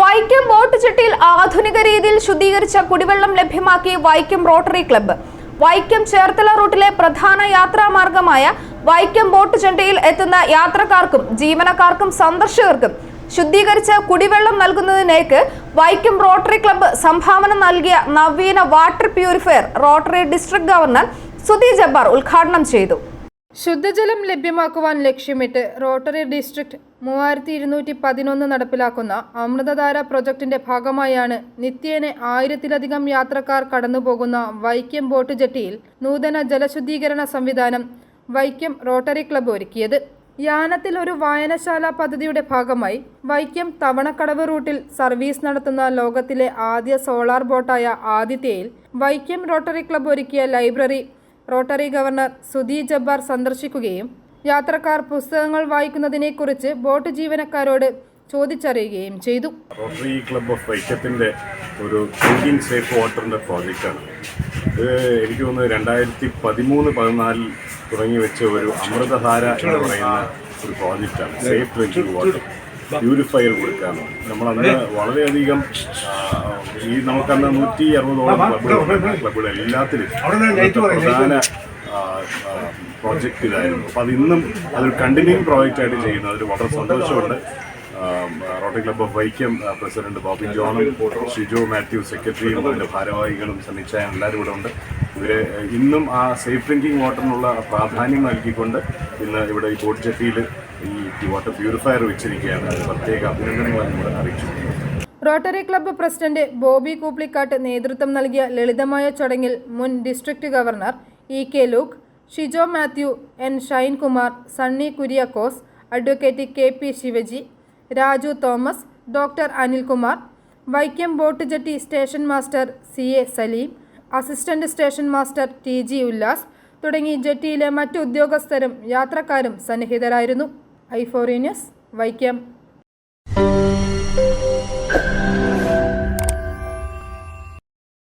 Vaikom boat ചട്ടിയിൽ ആധുനിക രീതിയിൽ ശുദ്ധീകരിച്ച കുടിവെള്ളം ലഭ്യമാക്കി വൈക്കം റോട്ടറി ക്ലബ്ബ്. വൈക്കം ചേർത്തല റൂട്ടിലെ പ്രധാന യാത്രാമാർഗമായ വൈക്കം ബോട്ട് ചെട്ടിയിൽ എത്തുന്ന യാത്രക്കാർക്കും ജീവനക്കാർക്കും സന്ദർശകർക്കും ശുദ്ധീകരിച്ച കുടിവെള്ളം നൽകുന്നതിനേക്ക് വൈക്കം റോട്ടറി ക്ലബ്ബ് സംഭാവന നൽകിയ നവീന water purifier Rotary district governor Sudhi Jabbar ഉദ്ഘാടനം ചെയ്തു. ശുദ്ധജലം ലഭ്യമാക്കുവാൻ ലക്ഷ്യമിട്ട് റോട്ടറി ഡിസ്ട്രിക്ട് മൂവായിരത്തി ഇരുന്നൂറ്റി പതിനൊന്ന് നടപ്പിലാക്കുന്ന അമൃതധാര പ്രൊജക്ടിന്റെ ഭാഗമായാണ് നിത്യേന ആയിരത്തിലധികം യാത്രക്കാർ കടന്നുപോകുന്ന വൈക്കം ബോട്ട് ജെട്ടിയിൽ നൂതന ജലശുദ്ധീകരണ സംവിധാനം വൈക്കം റോട്ടറി ക്ലബ്ബ് ഒരുക്കിയത്. യാനത്തിൽ ഒരു വായനശാല പദ്ധതിയുടെ ഭാഗമായി വൈക്കം തവണക്കടവ് റൂട്ടിൽ സർവീസ് നടത്തുന്ന ലോകത്തിലെ ആദ്യ സോളാർ ബോട്ടായ ആദിത്യയിൽ വൈക്കം റോട്ടറി ക്ലബ്ബ് ഒരുക്കിയ library Rotary governor Sudhi Jabbar സന്ദർശിക്കുകയും യാത്രക്കാർ പുസ്തകങ്ങൾ വായിക്കുന്നതിനെക്കുറിച്ച് ബോട്ട് ജീവനക്കാരോട് ചോദിച്ചറിയുകയും ചെയ്തു. റോട്ടറി ക്ലബ് ഓഫ് വൈക്കത്തിന്റെ ഒരു ഡ്രിങ്കിങ് സേഫ് വാട്ടറിന്റെ പ്രോജക്റ്റാണ്. ഇത് എനിക്ക് തോന്നുന്നു രണ്ടായിരത്തി പതിമൂന്ന് പതിനാലിൽ തുടങ്ങി വെച്ച ഒരു അമൃതധാര എന്ന് പറയുന്ന ഒരു പ്രോജക്റ്റാണ്. Safe drinking water. പ്യൂരിഫയർ കൊടുക്കാന്ന് നമ്മളന്ന് വളരെയധികം ഈ നമുക്കന്ന് നൂറ്റി അറുപതോളം ക്ലബുകൾ എല്ലാത്തിലും. പ്രധാന പ്രോജക്റ്റ് ഇതായിരുന്നു അപ്പോൾ അത് ഇന്നും അതൊരു കണ്ടിന്യൂയിങ് പ്രോജക്റ്റായിട്ട് ചെയ്യുന്നു. അതിൽ വളരെ സന്തോഷമുണ്ട്. Rotary Club of Vaikom president Bobby ജോണും Shijo Mathew സെക്രട്ടറിയും അതിന്റെ ഭാരവാഹികളും സന്നിച്ചായും എല്ലാവരും ഇവിടെ ഉണ്ട്. ഇവർ ഇന്നും ആ സേഫ് ഡ്രിങ്കിങ് വാട്ടറിനുള്ള പ്രാധാന്യം നൽകിക്കൊണ്ട് ഇന്ന് ഇവിടെ ഈ ബോട്ട് ചെട്ടിയിൽ ഈ വാട്ടർ പ്യൂരിഫയർ വെച്ചിരിക്കുകയാണ്. പ്രത്യേക അഭിനന്ദനങ്ങൾ ഇവിടെ അറിയിച്ചു. Rotary club president Bobby Kooplikkat നേതൃത്വം നൽകിയ ലളിതമായ ചടങ്ങിൽ മുൻ district governor E K Luke Shijo Mathew N Shinekumar Sunny Kuriakose advocate K P Shivaji Raju Thomas doctor Anilkumar Vaikom boat jetty station master C A Saleem assistant station master T G Ullas തുടങ്ങി ജെട്ടിയിലെ മറ്റു ഉദ്യോഗസ്ഥരും യാത്രക്കാരും സന്നിഹിതരായിരുന്നു. ഐഫോറിയനസ് വൈക്കം.